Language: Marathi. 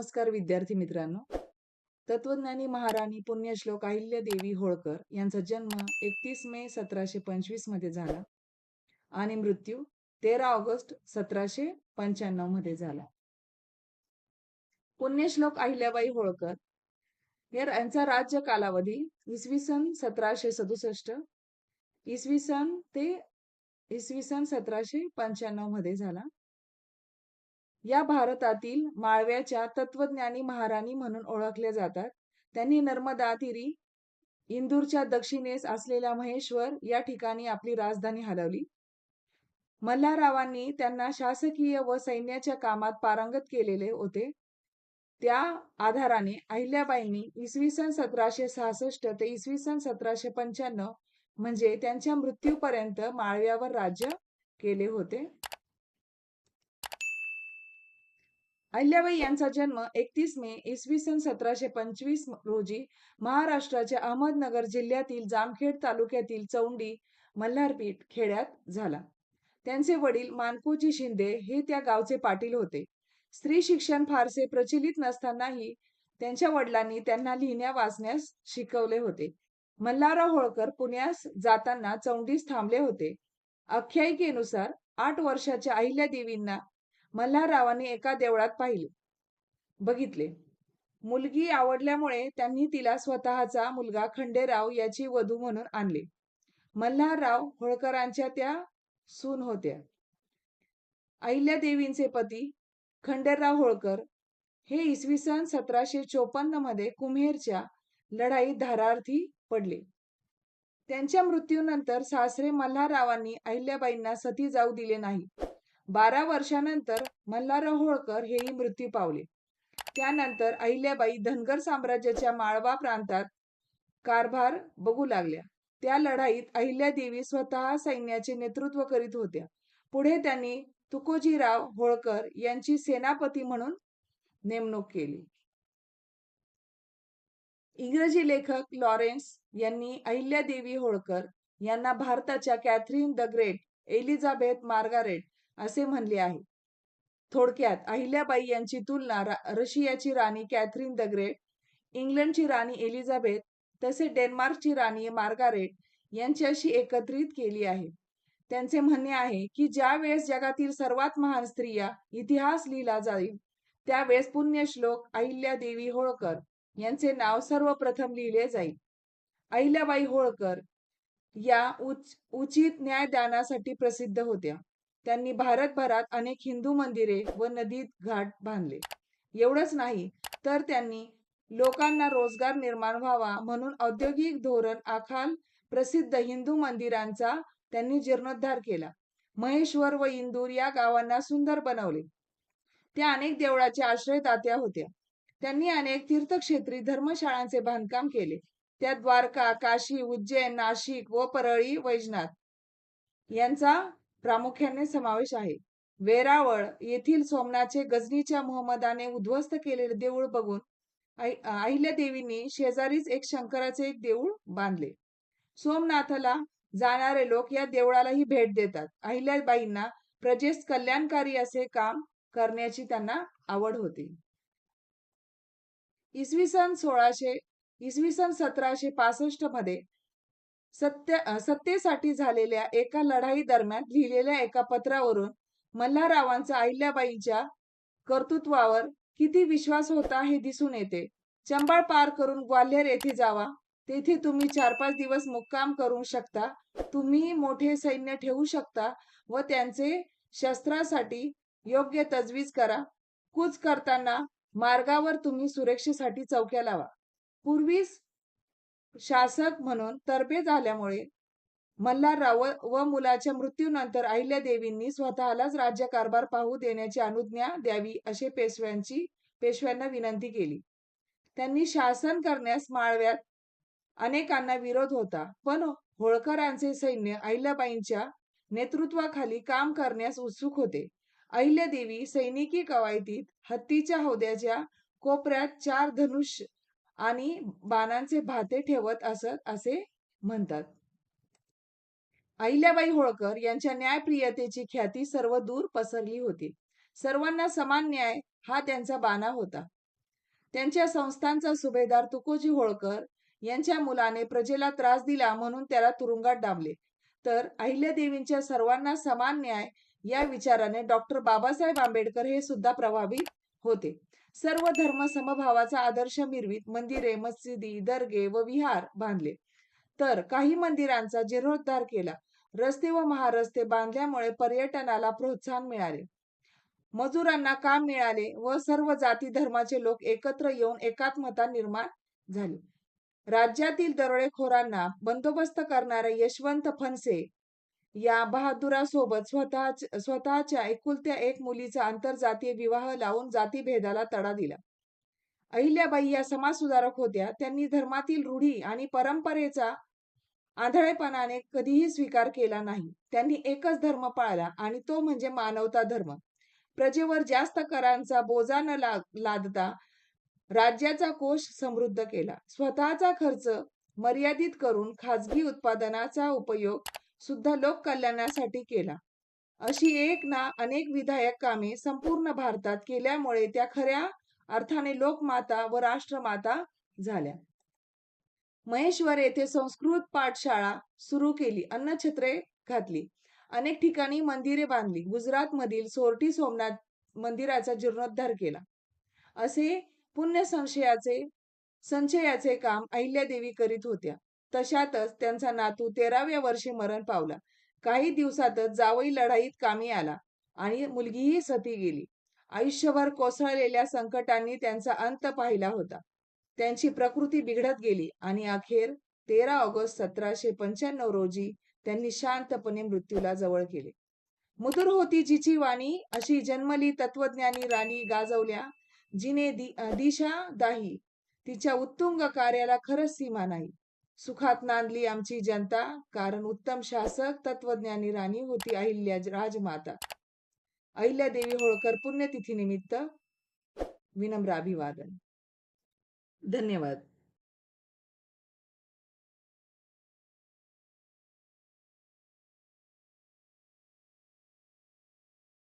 नमस्कार विद्यार्थी मित्रांनो. तत्वज्ञानी महाराणी पुण्यश्लोक अहिल्यादेवी होळकर यांचा जन्म एकतीस मे सतराशे पंचवीसमध्ये झाला आणि मृत्यू तेरा ऑगस्ट सतराशे पंच्याण्णवमध्ये झाला. पुण्यश्लोक अहिल्याबाई होळकर यांचा राज्य कालावधी इसवी सन सतराशे सदुसष्ट इसवी सन ते इसवी सन सतराशे पंच्याण्णवमध्ये झाला. या भारतातील माळव्याच्या तत्वज्ञानी महाराणी म्हणून ओळखल्या जातात. त्यांनी नर्मदा तिरी इंदूरच्या दक्षिणेस असलेल्या महेश्वर या ठिकाणी आपली राजधानी हलवली. मल्हाररावांनी त्यांना शासकीय व सैन्याच्या कामात पारंगत केलेले होते. त्या आधाराने अहिल्याबाईंनी इसवी सन सतराशे सहासष्ट ते इसवी सन सतराशे पंच्याण्णव म्हणजे त्यांच्या मृत्यूपर्यंत माळव्यावर राज्य केले होते. अहिल्याबाई यांचा जन्म एकतीस मे इसवी सन सतराशे पंचवीस रोजी महाराष्ट्राच्या अहमदनगर जिल्ह्यातील जामखेड तालुक्यातील चौंडी मल्हारपीठ खेड्यात झाला. त्यांचे वडील मानकोजी शिंदे हे त्या गावचे पाटील होते. स्त्री शिक्षण फारसे प्रचलित नसतानाही त्यांच्या वडिलांनी त्यांना लिहिण्या वाचण्यास शिकवले होते. मल्हारराव होळकर पुण्यास जाताना चौंडीस थांबले होते. आख्यायिकेनुसार आठ वर्षाच्या अहिल्या देवींना मल्हाररावांनी एका देवळात पाहिले. बघितले. मुलगी आवडल्यामुळे त्यांनी तिला स्वतःचा मुलगा खंडेराव याची वधू म्हणून आणले. मल्हारराव होळकरांच्या त्या सून होत्या. अहिल्यादेवींचे पती खंडेराव होळकर हे इसवी सन सतराशे चोपन्नमध्ये कुम्हेरच्या लढाईत धारार्थी पडले. त्यांच्या मृत्यूनंतर सासरे मल्हाररावांनी अहिल्याबाईंना सती जाऊ दिले नाही. बारा वर्षानंतर मल्हारराव होळकर हेही मृत्यू पावले. त्यानंतर अहिल्याबाई धनगर साम्राज्याच्या माळवा प्रांतात कारभार बघू लागल्या. त्या लढाईत अहिल्यादेवी स्वतः सैन्याचे नेतृत्व करीत होत्या. पुढे त्यांनी तुकोजीराव होळकर यांची सेनापती म्हणून नेमणूक केली. इंग्रजी लेखक लॉरेन्स यांनी अहिल्यादेवी होळकर यांना भारताच्या Catherine the great Elizabeth Margaret असे म्हणले आहे. थोडक्यात अहिल्याबाई यांची तुलना रशियाची राणी कॅथरीन द ग्रेट इंग्लंडची राणी एलिझाबेथ तसेच डेन्मार्कची राणी मार्गारेट यांच्याशी एकत्रित केली आहे. त्यांचे म्हणणे आहे की ज्या वेळेस जगातील सर्वात महान स्त्रिया इतिहास लिहिला जाईल त्यावेळेस पुण्यश्लोक अहिल्या देवी होळकर यांचे नाव सर्वप्रथम लिहिले जाईल. अहिल्याबाई होळकर या उच उचित न्यायदानासाठी प्रसिद्ध होत्या. त्यांनी भारतभरात अनेक हिंदू मंदिरे व नदीत घाट बांधले. एवढंच नाही तर त्यांनी लोकांना रोजगार निर्माण व्हावा म्हणून औद्योगिक धोरण आखाल प्रसिद्ध हिंदू मंदिरांचा त्यांनी जीर्णोद्धार केला. महेश्वर व इंदूर या गावांना सुंदर बनवले. त्या अनेक देवळाच्या आश्रयदात्या होत्या. त्यांनी अनेक तीर्थक्षेत्री धर्मशाळांचे बांधकाम केले. त्या द्वारका काशी उज्जैन नाशिक व परळी वैजनाथ यांचा प्रामुख्याने समावेश आहे. वेरावळ येथील सोमनाथचे गजनीच्या मोहम्मदाने उद्ध्वस्त केलेले देऊळ बघून अहिल्या देवींनी शेजारीच एक शंकराचे एक देऊळ बांधले. सोमनाथला जाणारे लोक या देवळालाही भेट देतात. अहिल्याबाईंना प्रजेस कल्याणकारी असे काम करण्याची त्यांना आवड होती. इसवी सन सोळाशे इसवी सन सतराशे पासष्टमध्ये सत्य सत्तेसाठी झालेल्या एका लढाई दरम्यान लिहिलेल्या एका पत्रावरून मल्हाररावांचा अहिल्याबाईंच्या कर्तृत्वावर किती विश्वास होता हे दिसून येते. चंबाळ पार करून ग्वाल्हेर येथे जावा. तेथे तुम्ही चार पाच दिवस मुक्काम करू शकता. तुम्ही मोठे सैन्य ठेवू शकता व त्यांचे शस्त्रासाठी योग्य तजवीज करा. कूच करताना मार्गावर तुम्ही सुरक्षेसाठी चौक्या लावा. पूर्वीच शासक म्हणून तर्फे झाल्यामुळे मल्हारराव व मुलाच्या मृत्यूनंतर अहिल्यादेवींनी स्वतःलाच राज्यकारभार पाहू देण्याची अनुज्ञा द्यावी असे पेशव्यांची पेशव्यांना विनंती केली. त्यांनी शासन करण्यास माळव्यात अनेकांना विरोध होता. पण होळकरांचे सैन्य अहिल्याबाईंच्या नेतृत्वाखाली काम करण्यास उत्सुक होते. अहिल्यादेवी सैनिकी कवायतीत हत्तीच्या हौद्याच्या कोपऱ्यात चार धनुष्य आणि बाणांचे भाते ठेवत असत असे म्हणतात. अहिल्याबाई होळकर यांच्या न्यायप्रियतेची ख्याती सर्व दूर पसरली होती. सर्वांना समान न्याय हा त्यांचा बाणा होता. त्यांच्या संस्थांचा सुभेदार तुकोजी होळकर यांच्या मुलाने प्रजेला त्रास दिला म्हणून त्याला तुरुंगात डांबले. तर अहिल्यादेवींच्या सर्वांना समान न्याय या विचाराने डॉक्टर बाबासाहेब आंबेडकर हे सुद्धा प्रभावित होते. सर्व धर्म समभावाचा आदर्श मिरवीत मंदिरे मस्जिदी दर्गे व विहार बांधले. तर काही मंदिरांचा जीर्णोद्धार केला. रस्ते व महारस्ते बांधल्यामुळे पर्यटनाला प्रोत्साहन मिळाले. मजुरांना काम मिळाले व सर्व जाती धर्माचे लोक एकत्र येऊन एकात्मता निर्माण झाली. राज्यातील दरोडेखोरांना बंदोबस्त करणारे यशवंत फणसे या बहादुरासोबत स्वतःच स्वतःच्या एकुलत्या एक मुलीचा आंतरजातीय विवाह लावून जातीभेदाला तडा दिला. अहिल्याबाई या समाजसुधारक होत्या. त्यांनी धर्मातील रूढी आणि परंपरेचा आंधळेपणाने कधीही स्वीकार केला नाही. त्यांनी एकच धर्म पाळला आणि तो म्हणजे मानवता धर्म. प्रजेवर जास्त करांचा बोजा न लादता राज्याचा कोश समृद्ध केला. स्वतःचा खर्च मर्यादित करून खाजगी उत्पादनाचा उपयोग सुद्धा लोक कल्याणासाठी केला. अशी एक ना अनेक विधायक कामे संपूर्ण भारतात केल्यामुळे त्या खऱ्या अर्थाने लोकमाता व राष्ट्रमाता झाल्या. महेश्वर येथे संस्कृत पाठशाळा सुरू केली अन्नछत्रे घातली. अनेक ठिकाणी मंदिरे बांधली. गुजरात मधील सोरटी सोमनाथ मंदिराचा जीर्णोद्धार केला. असे पुण्य संशयाचे संचयाचे काम अहिल्यादेवी करीत होत्या. तशातच त्यांचा नातू तेराव्या वर्षी मरण पावला. काही दिवसातच जावई लढाईत कामी आला आणि मुलगीही सती गेली. आयुष्यभर कोसळलेल्या संकटांनी त्यांचा अंत पाहिला होता. त्यांची प्रकृती बिघडत गेली आणि अखेर तेरा ऑगस्ट सतराशे पंच्याण्णव रोजी त्यांनी शांतपणे मृत्यूला जवळ केले. मधुर होती जिची वाणी अशी जन्मली तत्वज्ञानी राणी गाजवल्या जिने दि, दिशा दाही तिच्या उत्तुंग कार्याला खरंच सीमा नाही. सुखात नांदली आमची जनता. कारण उत्तम शासक तत्वज्ञानी राणी होती अहिल्या राजमाता. अहिल्या देवी होळकर पुण्यतिथी निमित्त विनम्र अभिवादन. धन्यवाद.